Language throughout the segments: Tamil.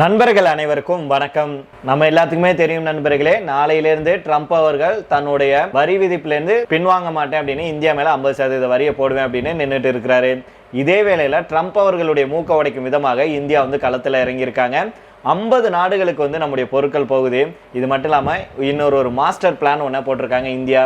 நண்பர்கள் அனைவருக்கும் வணக்கம். நம்ம எல்லாத்துக்குமே தெரியும் நண்பர்களே நாளையிலிருந்து ட்ரம்ப் அவர்கள் தன்னுடைய வரி விதிப்பிலிருந்து பின்வாங்க மாட்டேன் அப்படின்னு இந்தியா மேல ஐம்பது சதவீத வரியை போடுவேன் அப்படின்னு நின்றுட்டு இருக்கிறாரு. இதே வேளையில் ட்ரம்ப் அவர்களுடைய மூக்க உடைக்கும் விதமாக இந்தியா வந்து களத்தில் இறங்கியிருக்காங்க. ஐம்பது நாடுகளுக்கு வந்து நம்முடைய பொருட்கள் போகுது. இது மட்டும் இல்லாமல் இன்னொரு ஒரு மாஸ்டர் பிளான் ஒன்று போட்டிருக்காங்க இந்தியா.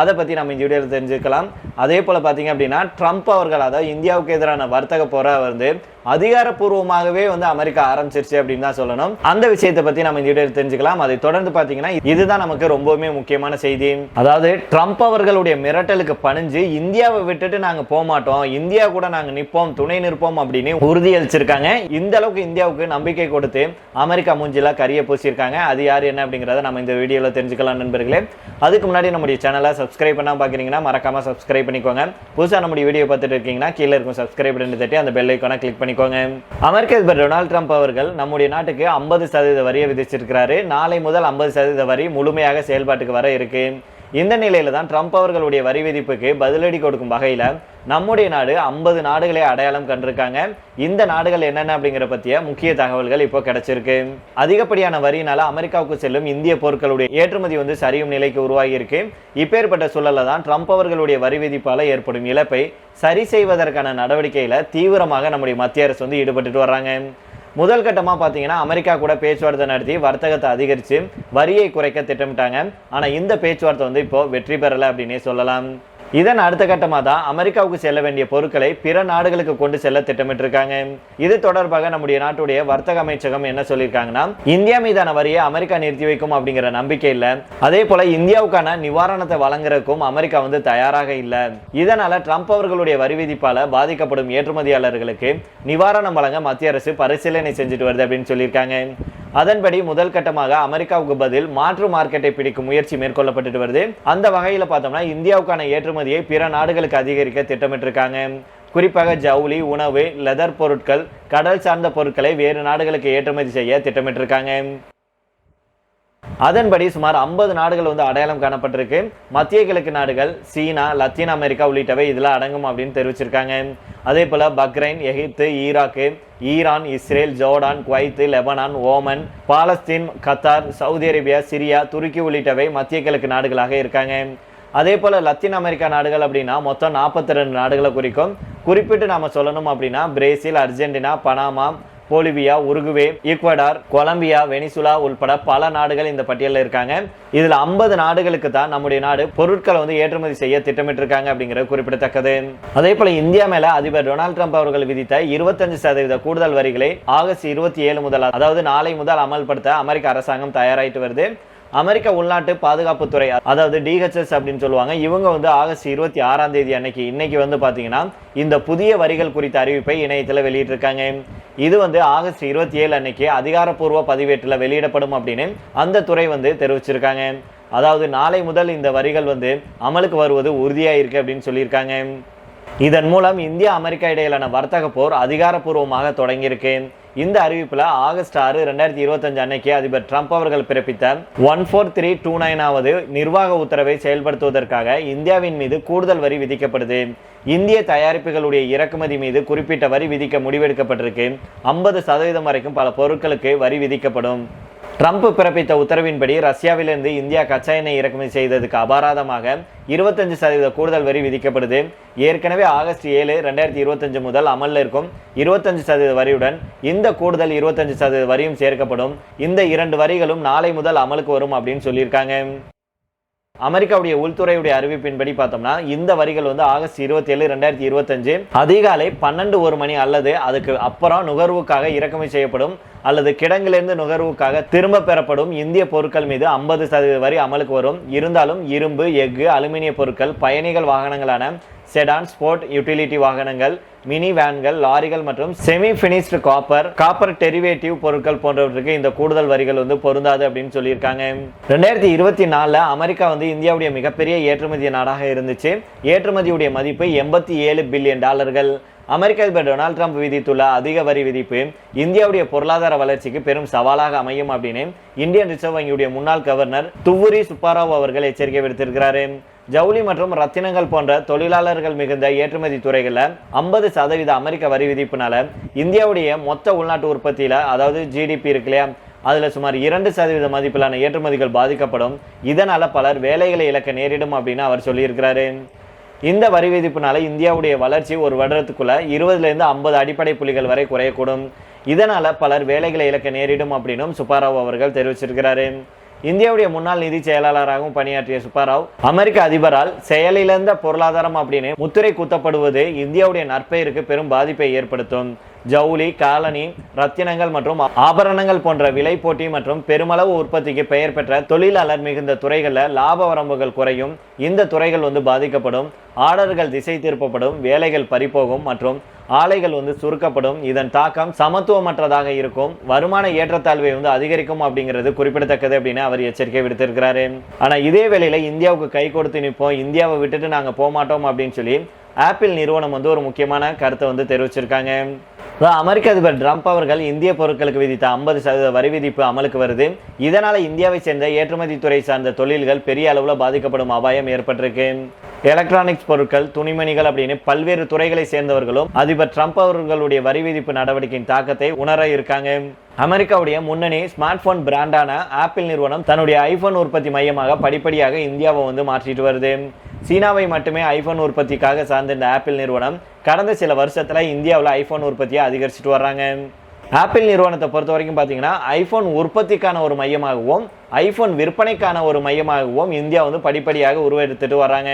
அதை பற்றி நம்ம இந்த வீடியோவில் தெரிஞ்சுக்கலாம். அதே போல் பார்த்தீங்க அப்படின்னா ட்ரம்ப் அவர்கள் அதாவது இந்தியாவுக்கு எதிரான வர்த்தக போராக வந்து அதிகாரப்பூர்வமாகவே வந்து அமெரிக்கா ஆரம்பிச்சிருச்சு அப்படின்னு தான் சொல்லணும். அந்த விஷயத்தை பற்றி நம்ம இந்த வீடியோ தெரிஞ்சுக்கலாம். அதை தொடர்ந்து பார்த்தீங்கன்னா இதுதான் நமக்கு ரொம்பவுமே முக்கியமான செய்தி. அதாவது ட்ரம்ப் அவர்களுடைய மிரட்டலுக்கு பணிஞ்சு இந்தியாவை விட்டுட்டு நாங்கள் போக மாட்டோம். இந்தியா கூட நாங்கள் நிற்போம் துணை நிற்போம் அப்படின்னு உறுதியளிச்சிருக்காங்க. இந்த அளவுக்கு இந்தியாவுக்கு நம்பிக்கை கொடுத்து அமெரிக்கா மூஞ்சில கரிய பூசியிருக்காங்க. அது யார் என்ன அப்படிங்கிறத நம்ம இந்த வீடியோவில் தெரிஞ்சுக்கலாம் நண்பர்களே. அதுக்கு முன்னாடி நம்முடைய சேனலை சப்ஸ்கிரைப் பண்ணா பார்க்குறீங்கன்னா மறக்காம சப்ஸ்கிரைப் பண்ணிக்கோங்க. புதுசாக நம்முடைய வீடியோ பார்த்துட்டு இருக்கீங்கன்னா கீழே இருக்கும் சப்ஸ்கிரைப் பண்ணி தட்டி அந்த பெல் ஐக்கான கிளிக் பண்ணிக்கோங்க அமெரிக்க அதிபர் டொனால்ட் ட்ரம்ப் அவர்கள் நம்முடைய நாட்டுக்கு ஐம்பது சதவீத வரியை விதிச்சிருக்கிறாரு. நாளை முதல் ஐம்பது சதவீத வரி முழுமையாக செயல்பாட்டுக்கு வர இருக்கு. இந்த நிலையில் தான் ட்ரம்ப் அவர்களுடைய வரி விதிப்புக்கு பதிலடி கொடுக்கும் வகையில் நம்முடைய நாடு ஐம்பது நாடுகளை அடையாளம் கண்டிருக்காங்க. இந்த நாடுகள் என்னென்ன அப்படிங்கிற பற்றிய முக்கிய தகவல்கள் இப்போ கிடைச்சிருக்கு. அதிகப்படியான வரியினால அமெரிக்காவுக்கு செல்லும் இந்திய பொருட்களுடைய ஏற்றுமதி வந்து சரியும் நிலைக்கு உருவாகி இருக்கு இப்பேற்பட்ட சூழலில் தான் ட்ரம்ப் அவர்களுடைய வரி விதிப்பால் ஏற்படும் இழப்பை சரி செய்வதற்கான நடவடிக்கையில் தீவிரமாக நம்முடைய மத்திய அரசு வந்து ஈடுபட்டுட்டு வர்றாங்க. முதல் கட்டமாக பார்த்தீங்கன்னா அமெரிக்கா கூட பேச்சுவார்த்தை நடத்தி வர்த்தகத்தை அதிகரித்து வரியை குறைக்க திட்டமிட்டாங்க. ஆனால் இந்த பேச்சுவார்த்தை வந்து இப்போ வெற்றி பெறலை அப்படின்னே சொல்லலாம். இதன் அடுத்த கட்டமாக தான் அமெரிக்காவுக்கு செல்ல வேண்டிய பொருட்களை பிற நாடுகளுக்கு கொண்டு செல்ல திட்டமிட்டிருக்காங்க. இது தொடர்பாக நம்முடைய நாட்டுடைய வர்த்தக அமைச்சகம் என்ன சொல்லியிருக்காங்கன்னா இந்தியா மீதான வரியை அமெரிக்கா நிறுத்தி வைக்கும் அப்படிங்கிற நம்பிக்கை இல்லை. அதே போல இந்தியாவுக்கான நிவாரணத்தை வழங்குறதுக்கும் அமெரிக்கா வந்து தயாராக இல்லை. இதனால ட்ரம்ப் அவர்களுடைய வரி விதிப்பால பாதிக்கப்படும் ஏற்றுமதியாளர்களுக்கு நிவாரணம் வழங்க மத்திய அரசு பரிசீலனை செஞ்சுட்டு வருது அப்படின்னு சொல்லியிருக்காங்க. அதன்படி முதல் கட்டமாக அமெரிக்காவுக்கு பதில் மாற்று மார்க்கெட்டை பிடிக்கும் முயற்சி மேற்கொள்ளப்பட்டு வருது. அந்த வகையில் பார்த்தோம்னா இந்தியாவுக்கான ஏற்றுமதியை பிற நாடுகளுக்கு அதிகரிக்க திட்டமிட்டிருக்காங்க. குறிப்பாக ஜவுளி உணவு லெதர் பொருட்கள் கடல் சார்ந்த பொருட்களை வேறு நாடுகளுக்கு ஏற்றுமதி செய்ய திட்டமிட்டிருக்காங்க. அதன்படி சுமார் ஐம்பது நாடுகள் வந்து அடையாளம் காணப்பட்டிருக்கு. மத்திய கிழக்கு நாடுகள் சீனா லத்தீன் அமெரிக்கா உள்ளிட்டவை இதில் அடங்கும் அப்படின்னு தெரிவிச்சிருக்காங்க. அதே போல் Bahrain Egypt Iraq Iran Israel Jordan Kuwait Lebanon Oman Palestine Qatar Saudi Arabia Syria துருக்கி உள்ளிட்டவை மத்திய கிழக்கு நாடுகளாக இருக்காங்க. அதே போல் லத்தீன் அமெரிக்கா நாடுகள் அப்படின்னா மொத்தம் நாற்பத்தி ரெண்டு நாடுகளை குறிக்கும். குறிப்பிட்டு நாம் சொல்லணும் அப்படின்னா Brazil Argentina Panama Bolivia Uruguay Ecuador Colombia Venezuela உள்பட பல நாடுகள் இந்த பட்டியலில் இருக்காங்க. இதில் ஐம்பது நாடுகளுக்கு தான் நம்முடைய நாடு பொருட்களை வந்து ஏற்றுமதி செய்ய திட்டமிட்டிருக்காங்க அப்படிங்கிறது குறிப்பிடத்தக்கது. அதே போல இந்தியா மேல அதிபர் டொனால்ட் ட்ரம்ப் அவர்கள் விதித்த இருபத்தஞ்சு சதவீத கூடுதல் வரிகளை ஆகஸ்ட் இருபத்தி ஏழு முதல் அதாவது நாளை முதல் அமல்படுத்த அமெரிக்க அரசாங்கம் தயாராயிட்டு வருது. அமெரிக்க உள்நாட்டு பாதுகாப்புத்துறை அதாவது டிஹெச்எஸ் அப்படின்னு சொல்லுவாங்க. இவங்க வந்து ஆகஸ்ட் இருபத்தி ஆறாம் தேதி அன்னைக்கு இன்னைக்கு வந்து பார்த்தீங்கன்னா இந்த புதிய வரிகள் குறித்த அறிவிப்பை இணையத்தில் வெளியிட்டிருக்காங்க. இது வந்து ஆகஸ்ட் இருபத்தி ஏழு அன்னைக்கு அதிகாரப்பூர்வ பதிவேட்டில் வெளியிடப்படும் அப்படின்னு அந்த துறை வந்து தெரிவிச்சிருக்காங்க. அதாவது நாளை முதல் இந்த வரிகள் வந்து அமலுக்கு வருவது உறுதியாக இருக்கு அப்படின்னு சொல்லியிருக்காங்க. இதன் மூலம் இந்தியா அமெரிக்கா இடையிலான வர்த்தக போர் அதிகாரப்பூர்வமாக தொடங்கியிருக்கு. இந்த அறிவிப்பில் ஆகஸ்ட் ஆறு ரெண்டாயிரத்தி இருபத்தஞ்சு அன்னைக்கு அதிபர் ட்ரம்ப் அவர்கள் பிறப்பித்த ஒன் ஃபோர் த்ரீ டூ நைனாவது நிர்வாக உத்தரவை செயல்படுத்துவதற்காக இந்தியாவின் மீது கூடுதல் வரி விதிக்கப்படுது. இந்திய தயாரிப்புகளுடைய இறக்குமதி மீது குறிப்பிட்ட வரி விதிக்க முடிவெடுக்கப்பட்டிருக்கு. ஐம்பது சதவீதம் வரைக்கும் பல பொருட்களுக்கு வரி விதிக்கப்படும். ட்ரம்ப் பிறப்பித்த உத்தரவின்படி ரஷ்யாவிலிருந்து இந்தியா கச்சா எண்ணெய் இறக்குமதி செய்ததுக்கு அபாராதமாக இருபத்தஞ்சு சதவீத கூடுதல் வரி விதிக்கப்படுது. ஏற்கனவே ஆகஸ்ட் ஏழு ரெண்டாயிரத்தி இருபத்தஞ்சு முதல் அமலில் இருக்கும் இருபத்தஞ்சு சதவீத வரியுடன் இந்த கூடுதல் இருபத்தஞ்சு சதவீத வரியும் சேர்க்கப்படும். இந்த இரண்டு வரிகளும் நாளை முதல் அமலுக்கு வரும் அப்படின்னு சொல்லியிருக்காங்க. அமெரிக்காவுடைய உள்துறையுடைய அறிவிப்பின்படி பார்த்தோம்னா இந்த வரிகள் வந்து ஆகஸ்ட் இருபத்தி ஏழு ரெண்டாயிரத்தி இருபத்தஞ்சு அதிகாலை பன்னெண்டு ஒரு மணி அல்லது அதுக்கு அப்புறம் நுகர்வுக்காக இறக்குமதி செய்யப்படும் அல்லது கிடங்கிலிருந்து நுகர்வுக்காக திரும்ப பெறப்படும் இந்திய பொருட்கள் மீது ஐம்பது சதவீத வரி அமலுக்கு வரும். இருந்தாலும் இரும்பு எஃகு அலுமினிய பொருட்கள் பயணிகள் வாகனங்களான செடான் ஸ்போர்ட் யூட்டிலிட்டி வாகனங்கள் மினி வேன்கள் லாரிகள் மற்றும் semi finished copper copper derivative பொருட்கள் போன்றவற்றுக்கு இந்த கூடுதல் வரிகள் வந்து பொருந்தாது அப்படின்னு சொல்லியிருக்காங்க. ரெண்டாயிரத்தி இருபத்தி நாலில் அமெரிக்கா வந்து இந்தியாவுடைய மிகப்பெரிய ஏற்றுமதி நாடாக இருந்துச்சு. ஏற்றுமதியுடைய மதிப்பு எண்பத்தி ஏழு பில்லியன் டாலர்கள். அமெரிக்க அதிபர் டொனால்ட் ட்ரம்ப் விதித்துள்ள அதிக வரி விதிப்பு இந்தியாவுடைய பொருளாதார வளர்ச்சிக்கு பெரும் சவாலாக அமையும் அப்படின்னு இந்தியன் ரிசர்வ் வங்கியுடைய முன்னாள் கவர்னர் துவுரி சுப்பாராவ் அவர்கள் எச்சரிக்கை விடுத்திருக்கிறாரு. ஜவுளி மற்றும் ரத்தினங்கள் போன்ற தொழிலாளர்கள் மிகுந்த ஏற்றுமதி துறைகளில் ஐம்பது சதவீத அமெரிக்க வரி விதிப்புனால இந்தியாவுடைய மொத்த உள்நாட்டு உற்பத்தியில் அதாவது ஜிடிபி இருக்கு இல்லையா அதில் சுமார் இரண்டு சதவீத மதிப்பிலான ஏற்றுமதிகள் பாதிக்கப்படும். இதனால் பலர் வேலைகளை இழக்க நேரிடும் அப்படின்னு அவர் சொல்லியிருக்கிறாரு. இந்த வரி விதிப்புனால இந்தியாவுடைய வளர்ச்சி ஒரு வருடத்துக்குள்ள இருபதுலேருந்து ஐம்பது அடிப்படை புள்ளிகள் வரை குறையக்கூடும். இதனால் பலர் வேலைகளை இழக்க நேரிடும் அப்படின்னும் சுப்பாராவ் அவர்கள் தெரிவிச்சிருக்கிறாரு. இந்தியாவுடைய முன்னாள் நிதி செயலாளராகவும் பணியாற்றிய சுப்பாராவ் அமெரிக்க அதிபரால் செயலிழந்த பொருளாதாரம் அப்படின்னு முத்திரை குத்தப்படுவது இந்தியாவுடைய நற்பெயருக்கு பெரும் பாதிப்பை ஏற்படுத்தும். ஜவுளி காலனி ரத்தினங்கள் மற்றும் ஆபரணங்கள் போன்ற விலை போட்டி மற்றும் பெருமளவு உற்பத்திக்கு பெயர் பெற்ற தொழிலாளர் மிகுந்த துறைகளில் லாப வரம்புகள் குறையும். இந்த துறைகள் வந்து பாதிக்கப்படும். ஆர்டர்கள் திசை திருப்பப்படும். வேலைகள் பறிப்போகும் மற்றும் ஆலைகள் வந்து சுருக்கப்படும். இதன் தாக்கம் சமத்துவமற்றதாக இருக்கும். வருமான ஏற்றத்தாழ்வை வந்து அதிகரிக்கும் அப்படிங்கிறது குறிப்பிடத்தக்கது அப்படின்னு அவர் எச்சரிக்கை விடுத்திருக்கிறாரு. ஆனால் இதே வேளையில் இந்தியாவுக்கு கை கொடுத்து நிற்போம். இந்தியாவை விட்டுட்டு நாங்கள் போக மாட்டோம் அப்படின்னு சொல்லி ஆப்பிள் நிறுவனம் வந்து ஒரு முக்கியமான கருத்தை வந்து தெரிவிச்சிருக்காங்க. அமெரிக்க அதிபர் ட்ரம்ப் அவர்கள் இந்திய பொருட்களுக்கு விதித்த ஐம்பது சதவீத வரி விதிப்பு அமலுக்கு வருது. இதனால இந்தியாவை சேர்ந்த ஏற்றுமதி துறை சார்ந்த தொழில்கள் பெரிய அளவில் பாதிக்கப்படும் அபாயம் ஏற்பட்டிருக்கு. எலக்ட்ரானிக்ஸ் பொருட்கள் துணிமணிகள் அப்படின்னு பல்வேறு துறைகளை சேர்ந்தவர்களும் அதிபர் ட்ரம்ப் அவர்களுடைய வரி விதிப்பு நடவடிக்கையின் தாக்கத்தை உணர இருக்காங்க. அமெரிக்காவுடைய முன்னணி ஸ்மார்ட் போன் பிராண்டான ஆப்பிள் நிறுவனம் தன்னுடைய ஐபோன் உற்பத்தி மையமாக படிப்படியாக இந்தியாவை வந்து மாற்றிட்டு வருது. சீனாவை மட்டுமே ஐபோன் உற்பத்திக்காக சார்ந்த ஆப்பிள் நிறுவனம் கடந்த சில வருஷத்தில் இந்தியாவில் ஐபோன் உற்பத்தியை அதிகரிச்சுட்டு வர்றாங்க. ஆப்பிள் நிறுவனத்தை பொறுத்த வரைக்கும் பார்த்தீங்கன்னா ஐபோன் உற்பத்திக்கான ஒரு மையமாகவும் ஐபோன் விற்பனைக்கான ஒரு மையமாகவும் இந்தியா வந்து படிப்படியாக உருவெடுத்துட்டு வர்றாங்க.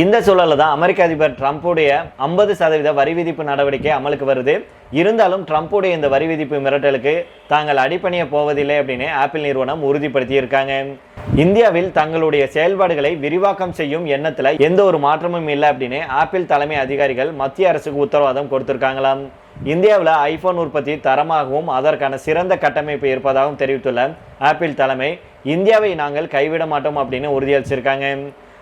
இந்த சூழலில் தான் அமெரிக்க அதிபர் ட்ரம்ப்புடைய ஐம்பது சதவீத வரி விதிப்பு நடவடிக்கை அமலுக்கு வருது. இருந்தாலும் ட்ரம்ப்புடைய இந்த வரி விதிப்பு மிரட்டலுக்கு தாங்கள் அடிப்பணிய போவதில்லை அப்படின்னு ஆப்பிள் நிறுவனம் உறுதிப்படுத்தியிருக்காங்க. இந்தியாவில் தங்களுடைய செயல்பாடுகளை விரிவாக்கம் செய்யும் எண்ணத்தில் எந்த ஒரு மாற்றமும் இல்லை அப்படின்னு ஆப்பிள் தலைமை அதிகாரிகள் மத்திய அரசுக்கு உத்தரவாதம் கொடுத்திருக்காங்களாம். இந்தியாவில் ஐபோன் உற்பத்தி தரமாகவும் அதற்கான சிறந்த கட்டமைப்பு இருப்பதாகவும் தெரிவித்துள்ள ஆப்பிள் தலைமை இந்தியாவை நாங்கள் கைவிட மாட்டோம் அப்படின்னு உறுதியளிச்சிருக்காங்க.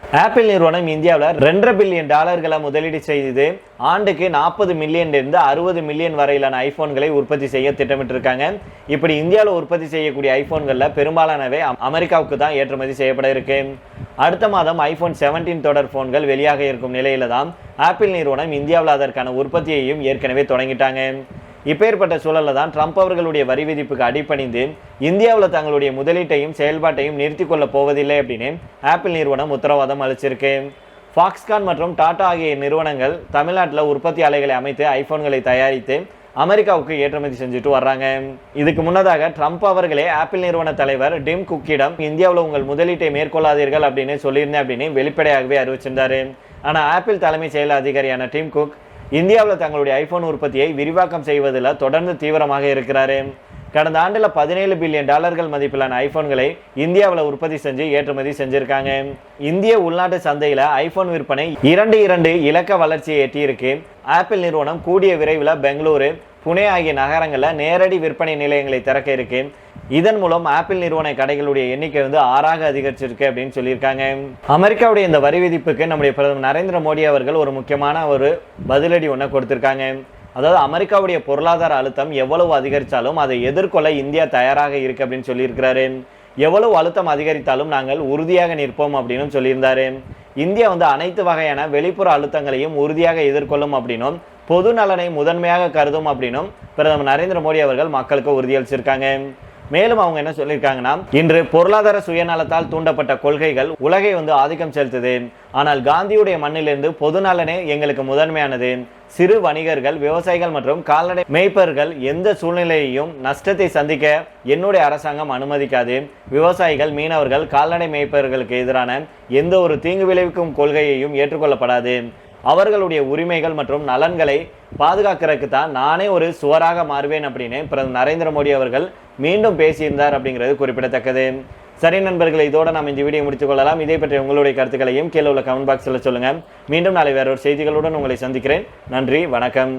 ஆப்பிள் நிறுவனம் இந்தியாவில் ரெண்டரை பில்லியன் டாலர்களை முதலீடு செய்து ஆண்டுக்கு நாற்பது மில்லியன்லேருந்து அறுபது மில்லியன் வரையிலான ஐஃபோன்களை உற்பத்தி செய்ய திட்டமிட்டிருக்காங்க. இப்படி இந்தியாவில் உற்பத்தி செய்யக்கூடிய ஐஃபோன்களில் பெரும்பாலானவை அம்- அமெரிக்காவுக்கு தான் ஏற்றுமதி செய்யப்பட இருக்கு. அடுத்த மாதம் ஐஃபோன் செவன்டீன் தொடர் ஃபோன்கள் வெளியாக இருக்கும் நிலையில தான் ஆப்பிள் நிறுவனம் இந்தியாவில் அதற்கான உற்பத்தியையும் ஏற்கனவே தொடங்கிட்டாங்க. இப்பேற்பட்ட சூழலில் தான் ட்ரம்ப் அவர்களுடைய வரி விதிப்புக்கு அடிபணிந்து இந்தியாவில் தங்களுடைய முதலீட்டையும் செயல்பாட்டையும் நிறுத்தி கொள்ள போவதில்லை அப்படின்னு ஆப்பிள் நிறுவனம் உத்தரவாதம் அளிச்சிருக்கு. ஃபாக்ஸ்கான் மற்றும் டாடா ஆகிய நிறுவனங்கள் தமிழ்நாட்டில் உற்பத்தி ஆலைகளை அமைத்து ஐஃபோன்களை தயாரித்து அமெரிக்காவுக்கு ஏற்றுமதி செஞ்சுட்டு வர்றாங்க. இதுக்கு முன்னதாக ட்ரம்ப் அவர்களே ஆப்பிள் நிறுவன தலைவர் டிம் குக்கிடம் இந்தியாவில் உங்கள் முதலீட்டை மேற்கொள்ளாதீர்கள் அப்படின்னு சொல்லியிருந்தேன் அப்படின்னு வெளிப்படையாகவே அறிவிச்சிருந்தாரு. ஆனால் ஆப்பிள் தலைமை செயல் அதிகாரியான டிம் குக் இந்தியாவில் தங்களுடைய ஐபோன் உற்பத்தியை விரிவாக்கம் செய்வதில் தொடர்ந்து தீவிரமாக இருக்கிறாரு. கடந்த ஆண்டில் பதினேழு பில்லியன் டாலர்கள் மதிப்பிலான ஐபோன்களை இந்தியாவில் உற்பத்தி செஞ்சு ஏற்றுமதி செஞ்சுருக்காங்க. இந்திய உள்நாட்டு சந்தையில் ஐபோன் விற்பனை இரண்டு இரண்டு இலக்க வளர்ச்சியை எட்டியிருக்கு. ஆப்பிள் நிறுவனம் கூடிய விரைவில் பெங்களூரு புனே ஆகிய நகரங்களில் நேரடி விற்பனை நிலையங்களை திறக்க இருக்கு இதன் மூலம் ஆப்பிள் நிறுவன கடைகளுடைய எண்ணிக்கை வந்து ஆறாக அதிகரிச்சிருக்கு அப்படின்னு சொல்லியிருக்காங்க. அமெரிக்காவுடைய இந்த வரி விதிப்புக்கு நம்முடைய பிரதமர் நரேந்திர மோடி அவர்கள் ஒரு முக்கியமான ஒரு பதிலடி ஒன்று கொடுத்திருக்காங்க. அதாவது அமெரிக்காவுடைய பொருளாதார அழுத்தம் எவ்வளவு அதிகரித்தாலும் அதை எதிர்கொள்ள இந்தியா தயாராக இருக்கு அப்படின்னு சொல்லியிருக்கிறாரு. எவ்வளவு அழுத்தம் அதிகரித்தாலும் நாங்கள் உறுதியாக நிற்போம் அப்படின்னு சொல்லியிருந்தாரு. இந்தியா வந்து அனைத்து வகையான வெளிப்புற அழுத்தங்களையும் உறுதியாக எதிர்கொள்ளும் அப்படின்னும் பொது நலனை முதன்மையாக கருதும் அப்படின்னும் பிரதமர் நரேந்திர மோடி அவர்கள் மக்களுக்கு உறுதியளிச்சிருக்காங்க மேலும் அவங்க என்ன சொல்லியிருக்காங்கன்னா இன்று பொருளாதார சுயநலத்தால் தூண்டப்பட்ட கொள்கைகள் உலகை வந்து ஆதிக்கம் செலுத்துது. ஆனால் காந்தியுடைய மண்ணிலிருந்து பொதுநலனே எங்களுக்கு முதன்மையானது. சிறு வணிகர்கள் விவசாயிகள் மற்றும் கால்நடை மேய்ப்பர்கள் எந்த சூழ்நிலையையும் நஷ்டத்தை சந்திக்க என்னுடைய அரசாங்கம் அனுமதிக்காது. விவசாயிகள் மீனவர்கள் கால்நடை மேய்ப்பர்களுக்கு எதிரான எந்த ஒரு தீங்கு விளைவிக்கும் கொள்கையையும் ஏற்றுக்கொள்ளப்படாது. அவர்களுடைய உரிமைகள் மற்றும் நலன்களை பாதுகாக்கிறதுக்கு தான் நானே ஒரு சுவராக மாறுவேன் அப்படின்னு பிரதமர் நரேந்திர மோடி அவர்கள் மீண்டும் பேசியிருந்தார் அப்படிங்கிறது குறிப்பிடத்தக்கது. சரி நண்பர்களை இதோட நாம் இந்த வீடியோ முடித்துக் கொள்ளலாம். இதை பற்றி உங்களுடைய கருத்துக்களையும் கீழே உள்ள கமெண்ட் பாக்ஸில் சொல்லுங்கள் மீண்டும் நாளை வேற ஒரு செய்திகளுடன் உங்களை சந்திக்கிறேன். நன்றி வணக்கம்.